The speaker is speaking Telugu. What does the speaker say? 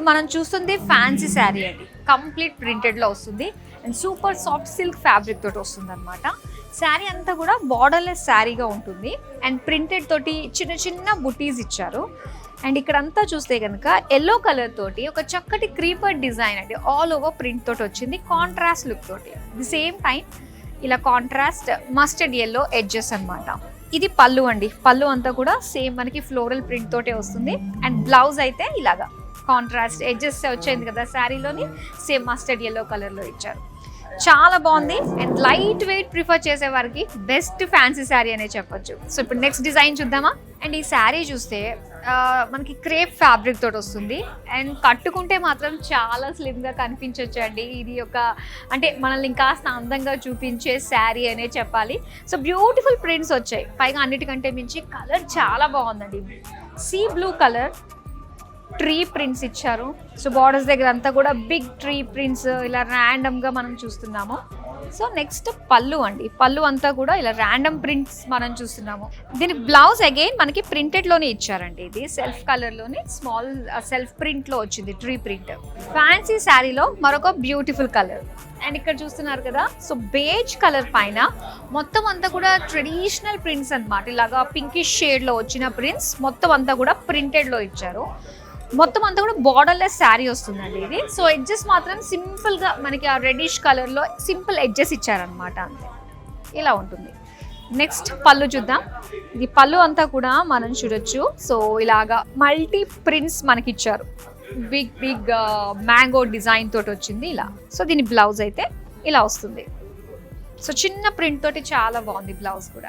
ఇప్పుడు మనం చూస్తుంది ఫ్యాన్సీ శారీ అండి. కంప్లీట్ ప్రింటెడ్లో వస్తుంది. And super soft silk fabric తోటి వస్తుంది అనమాట శారీ అంతా కూడా బార్డర్లెస్ శారీగా ఉంటుంది. అండ్ ప్రింటెడ్ తోటి చిన్న చిన్న బుటీస్ ఇచ్చారు. అండ్ ఇక్కడ అంతా చూస్తే కనుక ఎల్లో కలర్ తోటి ఒక చక్కటి క్రీపర్ డిజైన్ అండి. ఆల్ ఓవర్ ప్రింట్ తోటి వచ్చింది. కాంట్రాస్ట్ లుక్ తోటి. ది సేమ్ టైం ఇలా కాంట్రాస్ట్ మస్టర్డ్ ఎల్లో ఎడ్జెస్ అన్నమాట. ఇది పళ్ళు అండి. పళ్ళు అంతా కూడా సేమ్ మనకి ఫ్లోరల్ ప్రింట్ తోటే వస్తుంది. అండ్ బ్లౌజ్ అయితే ఇలాగా. కాంట్రాస్ట్ ఎడ్జెస్ వచ్చింది కదా శారీలోని సేమ్ మస్టర్డ్ ఎల్లో కలర్లో ఇచ్చారు. చాలా బాగుంది. అండ్ లైట్ వెయిట్ ప్రిఫర్ చేసే వారికి బెస్ట్ ఫ్యాన్సీ శారీ అనే చెప్పొచ్చు. సో ఇప్పుడు నెక్స్ట్ డిజైన్ చూద్దామా? అండ్ ఈ శారీ చూస్తే మనకి క్రేప్ ఫ్యాబ్రిక్ తోటి వస్తుంది. అండ్ కట్టుకుంటే మాత్రం చాలా స్లిమ్గా కనిపించవచ్చు అండి ఇది ఒక అంటే మనల్ని ఇంకాస్త అందంగా చూపించే శారీ అనే చెప్పాలి. సో బ్యూటిఫుల్ ప్రింట్స్ వచ్చాయి. పైగా అన్నిటికంటే మించి కలర్ చాలా బాగుందండి. Sea blue colour tree prints ఇచ్చారు. సో బార్డర్స్ దగ్గర అంతా కూడా బిగ్ ట్రీ ప్రింట్స్ ఇలా ర్యాండమ్గా మనం చూస్తున్నాము. సో నెక్స్ట్ పళ్ళు అండి. పళ్ళు అంతా కూడా ఇలా ర్యాండమ్ ప్రింట్స్ మనం చూస్తున్నాము. దీని బ్లౌజ్ అగైన్ మనకి ప్రింటెడ్లోనే ఇచ్చారండి. ఇది సెల్ఫ్ కలర్లోనే స్మాల్ సెల్ఫ్ ప్రింట్లో వచ్చింది ట్రీ ప్రింట్ ఫ్యాన్సీ శారీలో మరొక బ్యూటిఫుల్ కలర్ అండ్ ఇక్కడ చూస్తున్నారు కదా సో బేజ్ కలర్ పైన మొత్తం అంతా కూడా ట్రెడిషనల్ ప్రింట్స్ అన్నమాట. ఇలాగా పింకిష్ షేడ్లో వచ్చిన ప్రింట్స్ మొత్తం అంతా కూడా ప్రింటెడ్లో ఇచ్చారు. మొత్తం అంతా కూడా బార్డర్లెస్ శారీ వస్తుందండి ఇది. సో ఎడ్జెస్ మాత్రం సింపుల్గా మనకి ఆ రెడిష్ కలర్లో సింపుల్ ఎడ్జెస్ ఇచ్చారనమాట అంతే. ఇలా ఉంటుంది. నెక్స్ట్ పళ్ళు చూద్దాం. ఇది పళ్ళు అంతా కూడా మనం చూడొచ్చు. సో ఇలాగా మల్టీ ప్రింట్స్ మనకి ఇచ్చారు బిగ్ బిగ్ మ్యాంగో డిజైన్ తోటి వచ్చింది ఇలా. సో దీని బ్లౌజ్ అయితే ఇలా వస్తుంది. సో చిన్న ప్రింట్ తోటి చాలా బాగుంది బ్లౌజ్ కూడా.